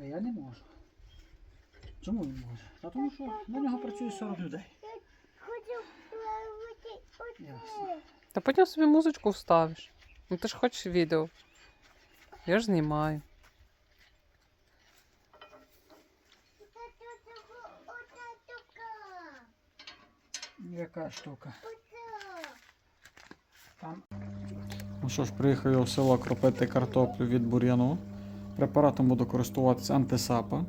А я не можу. Чому він може? Та тому що на нього працює 40 людей. Ясно. Та потім собі музичку вставиш. Ну ти ж хочеш відео. Я ж знімаю. Яка штука? Там. Ну що ж, приїхав я в село кропити картоплю від бур'яну. Препаратом буду користуватися антисапа.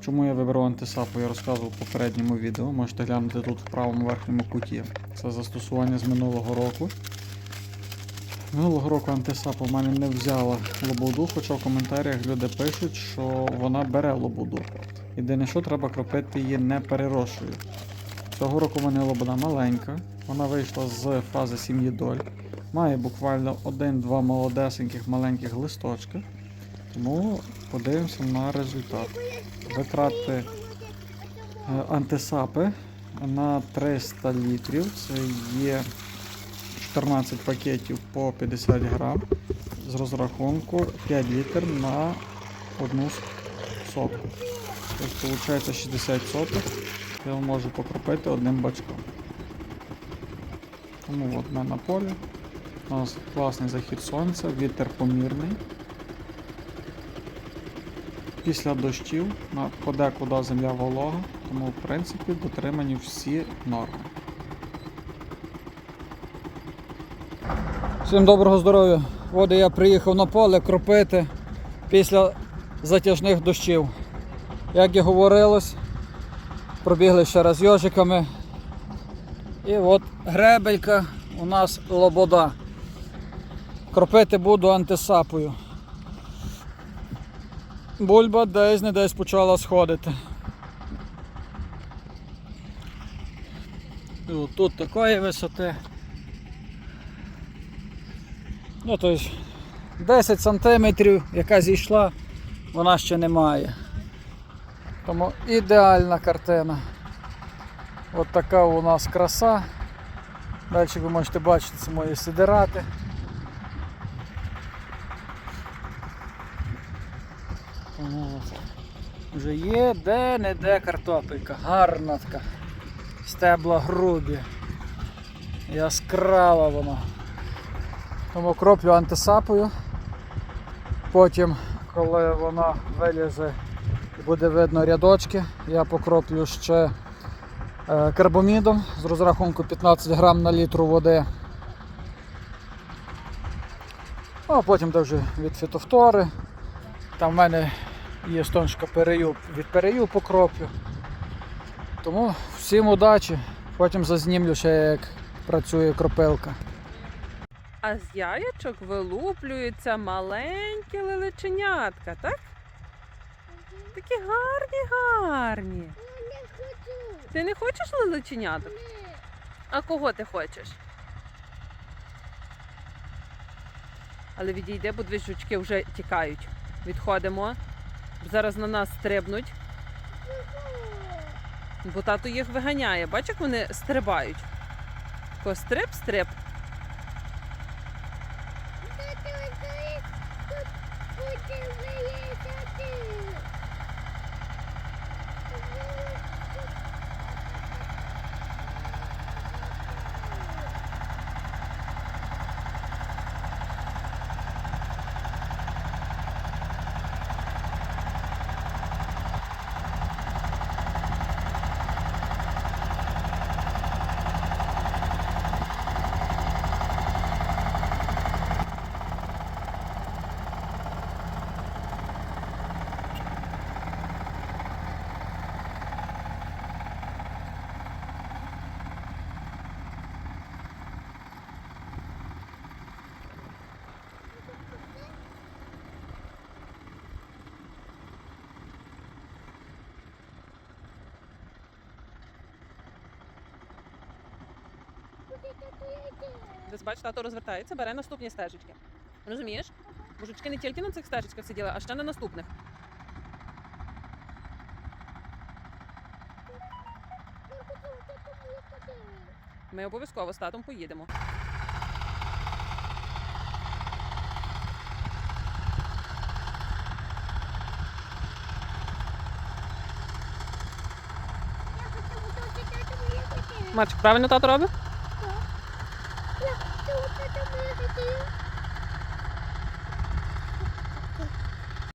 Чому я вибрав антисапу, я розказував в попередньому відео. Можете глянути тут в правому верхньому куті. Це застосування з минулого року. Минулого року антисапа в мене не взяла лободу, хоча в коментарях люди пишуть, що вона бере лободу. Єдине, що треба кропити її не перерошую. Цього року в мене лобода маленька, вона вийшла з фази сім'ї доль. Має буквально один-два молодесеньких маленьких листочки. Тому подивимося на результат. Витрати е, антисапи на 300 літрів. Це є 14 пакетів по 50 грам з розрахунку 5 літр на одну сотку. Тобто виходить 60 соток. Я можу покропити одним бачком. Тому от ми на полі. У нас класний захід сонця, вітер помірний. Після дощів подекуди земля волога, тому в принципі дотримані всі норми. Всім доброго здоров'я! От я приїхав на поле кропити після затяжних дощів. Як і говорилось, пробігли ще раз йожиками. І от гребелька у нас лобода. Кропити буду антисапою. Бульба десь не десь почала сходити. І от тут такої висоти. Ну, тобто 10 сантиметрів, яка зійшла, вона ще немає. Тому ідеальна картина. От така у нас краса. Далі ви можете бачити це мої сидирати. Вже є де-не-де картопелька. Гарна така. Стебла грубі. Яскрава вона. Тому кроплю антисапою. Потім, коли вона вилізе і буде видно рядочки, я покроплю ще е, карбомідом з розрахунку 15 грам на літру води. А потім де вже від фітофтори. Там в мене є стончка перею, від перею покроплю. Тому всім удачі. Потім зазнімлю ще як працює кропилка. А з яєчок вилуплюються маленькі лелеченятка, так? Такі гарні, гарні. Я не хочу. Ти не хочеш лелеченяток? Ні. А кого ти хочеш? Але відійде, бо дві жучки вже тікають. Відходимо. Зараз на нас стрибнуть, бо тато їх виганяє. Бач, як вони стрибають. Тако стрип-стрип. Тато, тут буде Десь бачиш, тато розвертається, бере наступні стежечки. Розумієш? Бо не тільки на цих стежечках сиділи, а ще на наступних. Ми обов'язково з татом поїдемо. Марчик, правильно тато робить?